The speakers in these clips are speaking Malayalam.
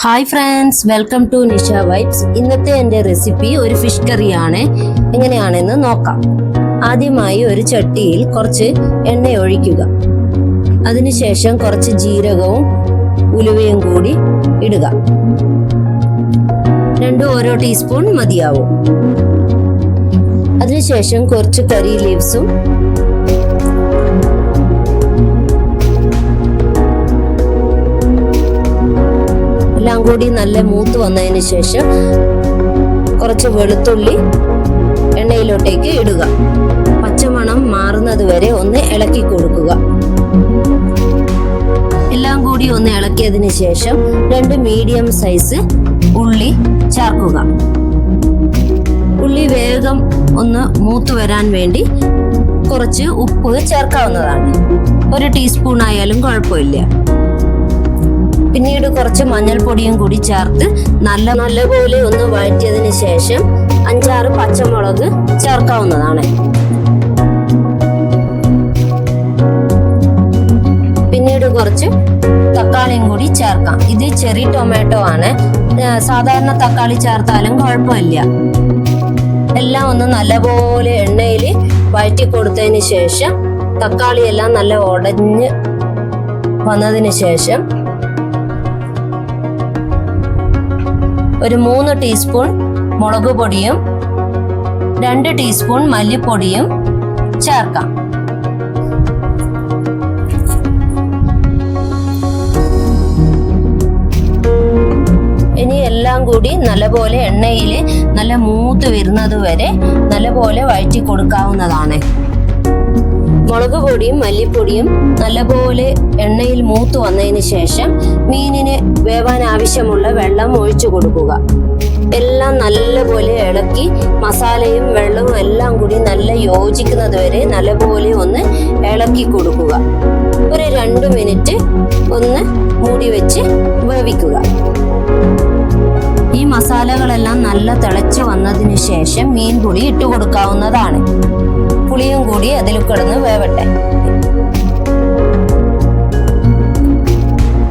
Hi friends welcome to Nisha vibes ഇന്നത്തെ എന്റെ റെസിപ്പി ഒരു ഫിഷ് കറിയാണ് എങ്ങനെയാണെന്ന് നോക്കാം. ആദ്യമായി ഒരു ചട്ടിയിൽ കുറച്ച് എണ്ണ ഒഴിക്കുക. അതിനുശേഷം കുറച്ച് ജീരകവും ഉലുവയും കൂടി ഇടുക. രണ്ടും ഓരോ ടീസ്പൂൺ മതിയാവും. അതിനുശേഷം കുറച്ച് കറി ലീവ്സും എല്ലാം കൂടി നല്ല മൂത്ത് വന്നതിന് ശേഷം കുറച്ച് വെളുത്തുള്ളി എണ്ണയിലോട്ടേക്ക് ഇടുക. പച്ചമണം മാറുന്നത് വരെ ഒന്ന് ഇളക്കി കൊടുക്കുക. എല്ലാം കൂടി ഒന്ന് ഇളക്കിയതിന് ശേഷം രണ്ട് മീഡിയം സൈസ് ഉള്ളി ചേർക്കുക. ഉള്ളി വേഗം ഒന്ന് മൂത്ത് വരാൻ വേണ്ടി കുറച്ച് ഉപ്പ് ചേർക്കാവുന്നതാണ്. ഒരു ടീസ്പൂൺ ആയാലും കുഴപ്പമില്ല. പിന്നീട് കുറച്ച് മഞ്ഞൾപ്പൊടിയും കൂടി ചേർത്ത് നല്ല നല്ലപോലെ ഒന്ന് വഴറ്റിയതിന് ശേഷം അഞ്ചാറ് പച്ചമുളക് ചേർക്കാവുന്നതാണ്. പിന്നീട് കുറച്ച് തക്കാളിയും കൂടി ചേർക്കാം. ഇത് ചെറി ടൊമാറ്റോ ആണ്. സാധാരണ തക്കാളി ചേർത്താലും കുഴപ്പമില്ല. എല്ലാം ഒന്ന് നല്ലപോലെ എണ്ണയിൽ വഴറ്റി കൊടുത്തതിന് ശേഷം തക്കാളി എല്ലാം നല്ല ഉടഞ്ഞ് വന്നതിന് ശേഷം ഒരു മൂന്ന് ടീസ്പൂൺ മുളക് പൊടിയും രണ്ട് ടീസ്പൂൺ മല്ലിപ്പൊടിയും ചേർക്കാം. ഇനി എല്ലാം കൂടി നല്ലപോലെ എണ്ണയിൽ നല്ല മൂത്ത് വരുന്നത് വരെ നല്ലപോലെ വഴറ്റി കൊടുക്കാവുന്നതാണ്. മുളക് പൊടിയും മല്ലിപ്പൊടിയും നല്ലപോലെ എണ്ണയിൽ മൂത്ത് വന്നതിന് ശേഷം മീനിന് വേവാൻ ആവശ്യമുള്ള വെള്ളം ഒഴിച്ചു കൊടുക്കുക. എല്ലാം നല്ലപോലെ ഇളക്കി മസാലയും വെള്ളവും എല്ലാം കൂടി നല്ല യോജിക്കുന്നത് വരെ നല്ലപോലെ ഒന്ന് ഇളക്കി കൊടുക്കുക. ഒരു രണ്ട് മിനിറ്റ് ഒന്ന് മൂടി വെച്ച് വേവിക്കുക. ഈ മസാലകളെല്ലാം നല്ല തിളച്ചു വന്നതിന് ശേഷം മീൻ പൊടി ഇട്ട് കൊടുക്കാവുന്നതാണ്. അതിൽ കിടന്ന് വേവട്ടെ.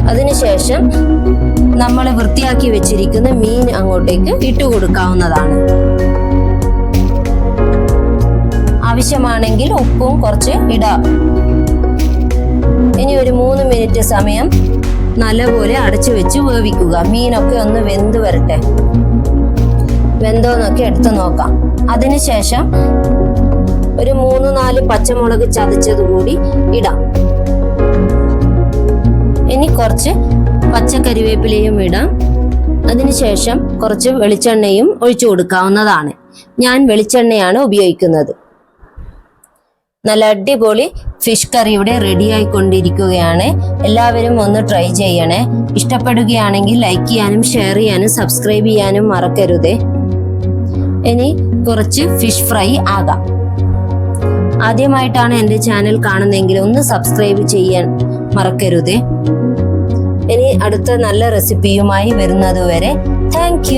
അതിനുശേഷം നമ്മൾ വൃത്തിയാക്കി വെച്ചിരിക്കുന്ന മീൻ അങ്ങോട്ടേക്ക് ഇട്ട് കൊടുക്കാവുന്നതാണ്. ആവശ്യമാണെങ്കിൽ ഉപ്പും കുറച്ച് ഇടാം. ഇനി ഒരു മൂന്ന് മിനിറ്റ് സമയം നല്ലപോലെ അടച്ചു വെച്ച് വേവിക്കുക. മീനൊക്കെ ഒന്ന് വെന്ത് വരട്ടെ. വെന്തോന്നൊക്കെ എടുത്തു നോക്കാം. അതിനുശേഷം ഒരു മൂന്ന് നാല് പച്ചമുളക് ചതച്ചത് കൂടി ഇടാം. ഇനി കുറച്ച് പച്ചക്കരിവേപ്പിലയും ഇടാം. അതിനുശേഷം കുറച്ച് വെളിച്ചെണ്ണയും ഒഴിച്ചു കൊടുക്കാവുന്നതാണ്. ഞാൻ വെളിച്ചെണ്ണയാണ് ഉപയോഗിക്കുന്നത്. നല്ല അടിപൊളി ഫിഷ് കറി ഇവിടെ റെഡി ആയിക്കൊണ്ടിരിക്കുകയാണ് എല്ലാവരും ഒന്ന് ട്രൈ ചെയ്യണേ. ഇഷ്ടപ്പെടുകയാണെങ്കിൽ ലൈക്ക് ചെയ്യാനും ഷെയർ ചെയ്യാനും സബ്സ്ക്രൈബ് ചെയ്യാനും മറക്കരുതേ. ഇനി കുറച്ച് ഫിഷ് ഫ്രൈ ആകാം. ആദ്യമായിട്ടാണ് എന്റെ ചാനൽ കാണുന്നതെങ്കിൽ ഒന്ന് സബ്സ്ക്രൈബ് ചെയ്യാൻ മറക്കരുതേ. ഇനി അടുത്ത നല്ല റെസിപ്പിയുമായി വരുന്നതുവരെ താങ്ക്